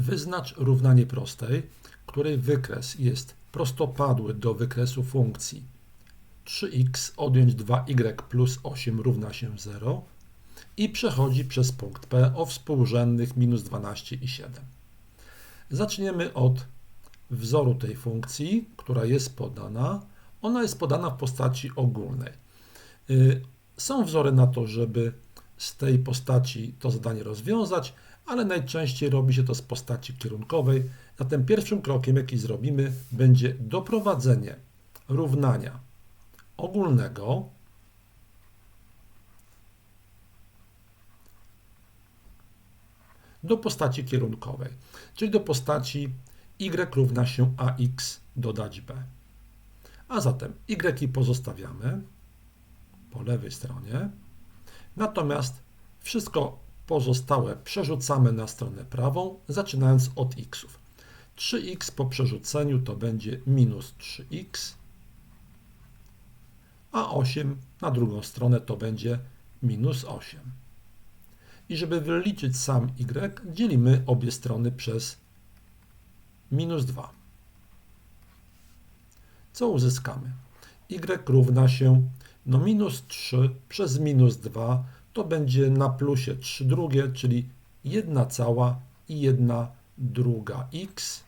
Wyznacz równanie prostej, której wykres jest prostopadły do wykresu funkcji 3x odjąć 2y plus 8 równa się 0 i przechodzi przez punkt P o współrzędnych minus 12 i 7. Zaczniemy od wzoru tej funkcji, która jest podana. Ona jest podana w postaci ogólnej. Y, są wzory na to, żeby z tej postaci to zadanie rozwiązać, ale najczęściej robi się to z postaci kierunkowej. Zatem pierwszym krokiem, jaki zrobimy, będzie doprowadzenie równania ogólnego do postaci kierunkowej, czyli do postaci y równa się ax dodać b. A zatem y pozostawiamy po lewej stronie, natomiast wszystko pozostałe przerzucamy na stronę prawą, zaczynając od xów. 3x po przerzuceniu to będzie minus 3x, a 8 na drugą stronę to będzie minus 8. I żeby wyliczyć sam y, dzielimy obie strony przez minus 2. Co uzyskamy? y równa się no minus 3 przez minus 2 to będzie na plusie 3 drugie, czyli 1 cała i 1 druga x.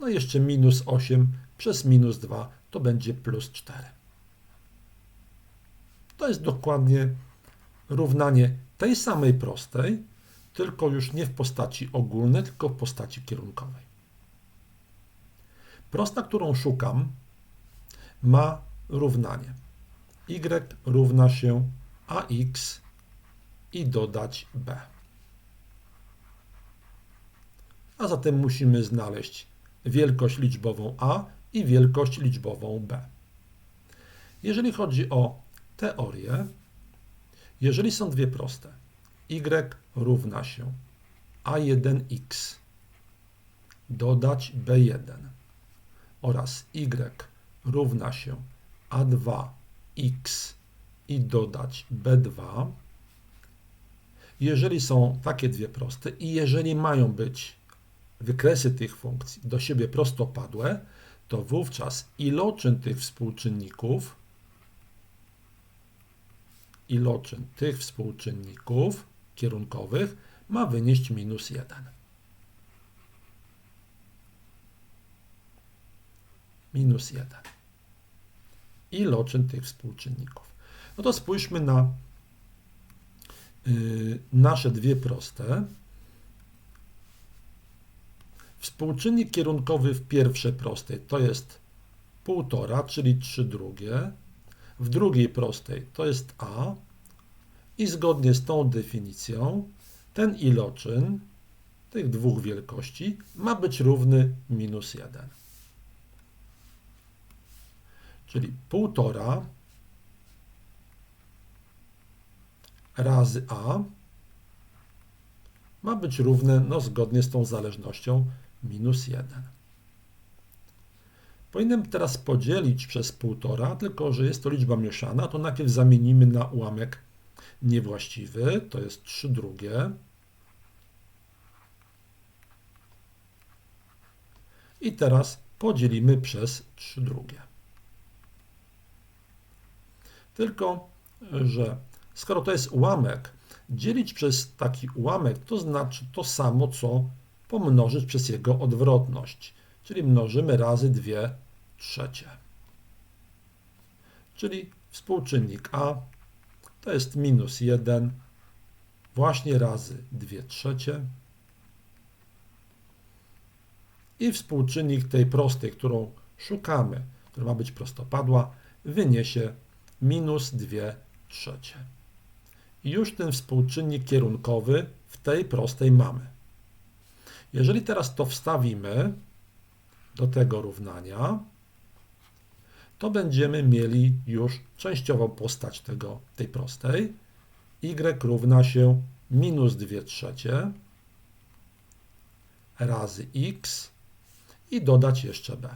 No i jeszcze minus 8 przez minus 2 to będzie plus 4. To jest dokładnie równanie tej samej prostej, tylko już nie w postaci ogólnej, tylko w postaci kierunkowej. Prosta, którą szukam, ma równanie y równa się ax i dodać b. A zatem musimy znaleźć wielkość liczbową a i wielkość liczbową b. Jeżeli chodzi o teorię, jeżeli są dwie proste, y równa się a1x dodać b1 oraz y równa się a2x i dodać b2, jeżeli są takie dwie proste i jeżeli mają być wykresy tych funkcji do siebie prostopadłe, to wówczas iloczyn tych współczynników iloczyn tych współczynników kierunkowych ma wynieść minus 1. Minus 1. Iloczyn tych współczynników. No to spójrzmy na y, nasze dwie proste. Współczynnik kierunkowy w pierwszej prostej to jest 1,5, czyli 3 drugie w drugiej prostej to jest a i zgodnie z tą definicją ten iloczyn tych dwóch wielkości ma być równy minus 1. Czyli 1,5 razy a ma być równe, no zgodnie z tą zależnością, minus 1. Powinienem teraz podzielić przez 1,5, tylko że jest to liczba mieszana, to najpierw zamienimy na ułamek niewłaściwy, to jest 3 drugie. I teraz podzielimy przez 3 drugie. Tylko, że skoro to jest ułamek, dzielić przez taki ułamek to znaczy to samo, co pomnożyć przez jego odwrotność czyli mnożymy razy 2 trzecie. Czyli współczynnik a to jest minus 1 właśnie razy 2 trzecie i współczynnik tej prostej, którą szukamy, która ma być prostopadła, wyniesie minus 2 trzecie. I już ten współczynnik kierunkowy w tej prostej mamy. Jeżeli teraz to wstawimy, do tego równania, to będziemy mieli już częściową postać tego, tej prostej. y równa się minus 2 trzecie razy x i dodać jeszcze b.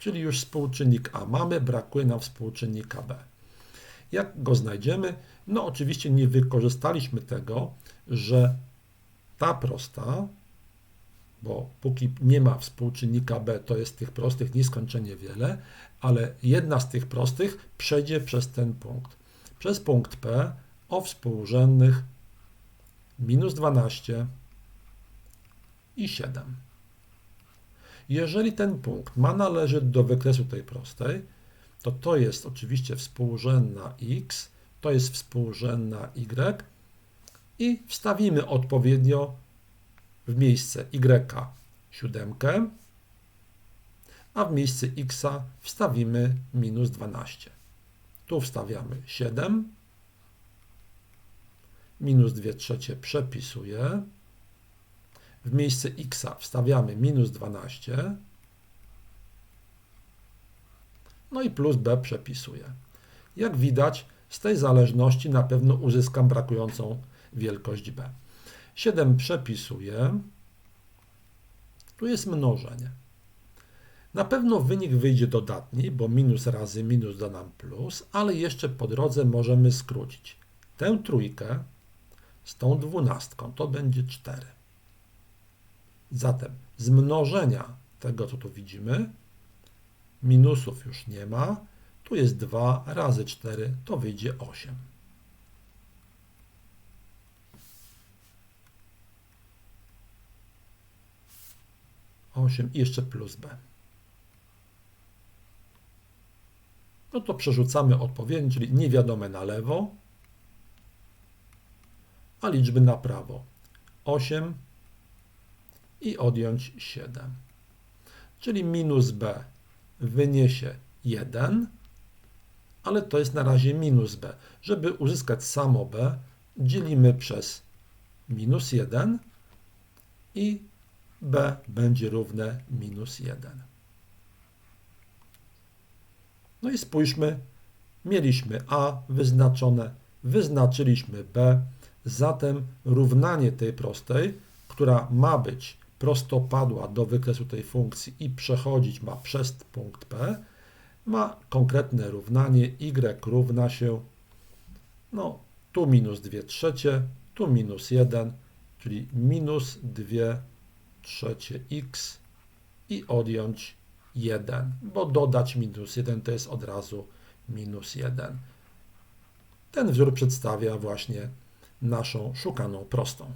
Czyli już współczynnik a mamy, brakuje nam współczynnika b. Jak go znajdziemy? No oczywiście nie wykorzystaliśmy tego, że ta prosta, bo póki nie ma współczynnika b, to jest tych prostych nieskończenie wiele, ale jedna z tych prostych przejdzie przez ten punkt. Przez punkt P o współrzędnych minus 12 i 7. Jeżeli ten punkt ma należeć do wykresu tej prostej, to to jest oczywiście współrzędna x, to jest współrzędna y i wstawimy odpowiednio w miejsce y siódemkę, a w miejsce x wstawimy minus 12. Tu wstawiamy 7, minus 2 trzecie przepisuję, w miejsce x wstawiamy minus 12, no i plus b przepisuję. Jak widać, z tej zależności na pewno uzyskam brakującą wielkość b. 7 przepisuję. Tu jest mnożenie. Na pewno wynik wyjdzie dodatni, bo minus razy minus da nam plus, ale jeszcze po drodze możemy skrócić tę trójkę z tą dwunastką. To będzie 4. Zatem z mnożenia tego, co tu widzimy, minusów już nie ma. Tu jest 2 razy 4, to wyjdzie 8. Osiem i jeszcze plus b. No to przerzucamy odpowiednie, czyli niewiadome na lewo, a liczby na prawo. 8 i odjąć 7. Czyli minus b wyniesie 1, ale to jest na razie minus b. Żeby uzyskać samo b, dzielimy przez minus 1 i b będzie równe minus 1. No i spójrzmy, mieliśmy a wyznaczone, wyznaczyliśmy b, zatem równanie tej prostej, która ma być prostopadła do wykresu tej funkcji i przechodzić ma przez punkt P, ma konkretne równanie y równa się, no tu minus 2 trzecie, tu minus 1, czyli minus 2 trzecie x i odjąć 1, bo dodać minus 1 to jest od razu minus 1. Ten wzór przedstawia właśnie naszą szukaną prostą.